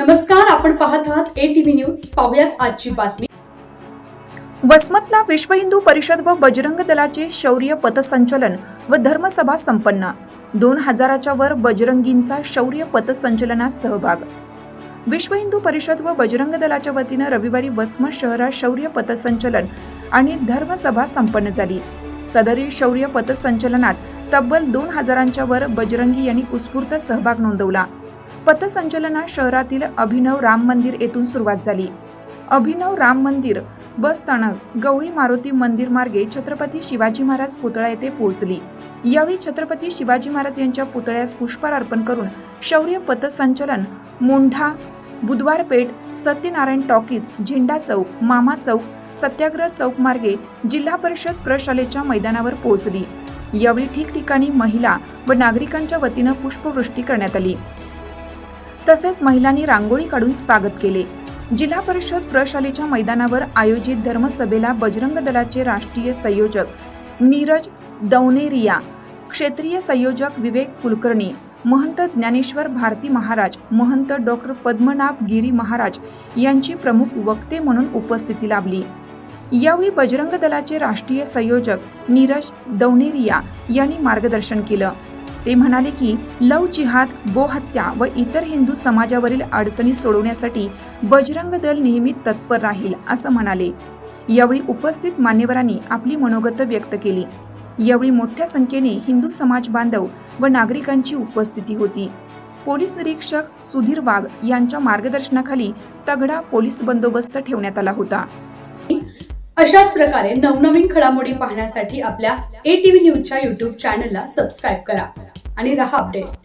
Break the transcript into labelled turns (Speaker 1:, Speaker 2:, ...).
Speaker 1: नमस्कार आपण पाहत आहात ए टीव्ही न्यूज पाहुयात आजची बातमी.
Speaker 2: वसमतला विश्व हिंदू परिषद व बजरंग दलाचे शौर्य पथसंचलन व धर्मसभा संपन्न. दोन हजाराच्या वर बजरंगींचा शौर्य पथसंचलनात सहभाग. विश्व हिंदू परिषद व बजरंग दलाच्या वतीनं रविवारी वसमत शहरात शौर्य पथसंचलन आणि धर्मसभा संपन्न झाली. सदरील शौर्य पथसंचलनात तब्बल दोन हजारांच्या वर बजरंगी यांनी उत्स्फूर्त सहभाग नोंदवला. पथसंचलनात शहरातील अभिनव राम मंदिर येथून सुरुवात झाली. अभिनव राम मंदिर बस स्थानक गवळी मारुती मंदिर मार्गे छत्रपती शिवाजी महाराज पुतळा येथे पोहोचली. यावेळी छत्रपती शिवाजी महाराज यांच्या पुतळ्यास पुष्पहार अर्पण करून शौर्य पथसंचलन मोंढा बुधवार पेठ सत्यनारायण टॉकीज झेंडा चौक मामा चौक सत्याग्रह चौक मार्गे जिल्हा परिषद प्रशालेच्या मैदानावर पोहोचली. यावेळी ठिकठिकाणी महिला व नागरिकांच्या वतीनं पुष्पवृष्टी करण्यात आली. तसेच महिलांनी रांगोळी काढून स्वागत केले. जिल्हा परिषद प्रशालेच्या मैदानावर आयोजित धर्मसभेला बजरंग दलाचे राष्ट्रीय संयोजक नीरज दौनेरिया क्षेत्रीय संयोजक विवेक कुलकर्णी महंत ज्ञानेश्वर भारती महाराज महंत डॉक्टर पद्मनाभ गिरी महाराज यांची प्रमुख वक्ते म्हणून उपस्थिती लाभली. यावेळी बजरंग दलाचे राष्ट्रीय संयोजक नीरज दौनेरिया यांनी मार्गदर्शन केलं. ते म्हणाले की लव जिहाद गोहत्या व इतर हिंदू समाजावरील अडचणी सोडवण्यासाठी बजरंग दल नेहमी तत्पर राहील असं म्हणाले. यावेळी उपस्थित मान्यवरांनी आपली मनोगत व्यक्त केली. यावेळी मोठ्या संख्येने हिंदू समाज बांधव व नागरिकांची उपस्थिती होती. पोलीस निरीक्षक सुधीर वाघ यांच्या मार्गदर्शनाखाली तगडा पोलीस बंदोबस्त ठेवण्यात आला होता.
Speaker 1: अशाच प्रकारे नवनवीन घडामोडी पाहण्यासाठी आपल्या ए टीव्ही न्यूजच्या युट्यूब चॅनलला सबस्क्राईब करा. आणि रहा अपडेट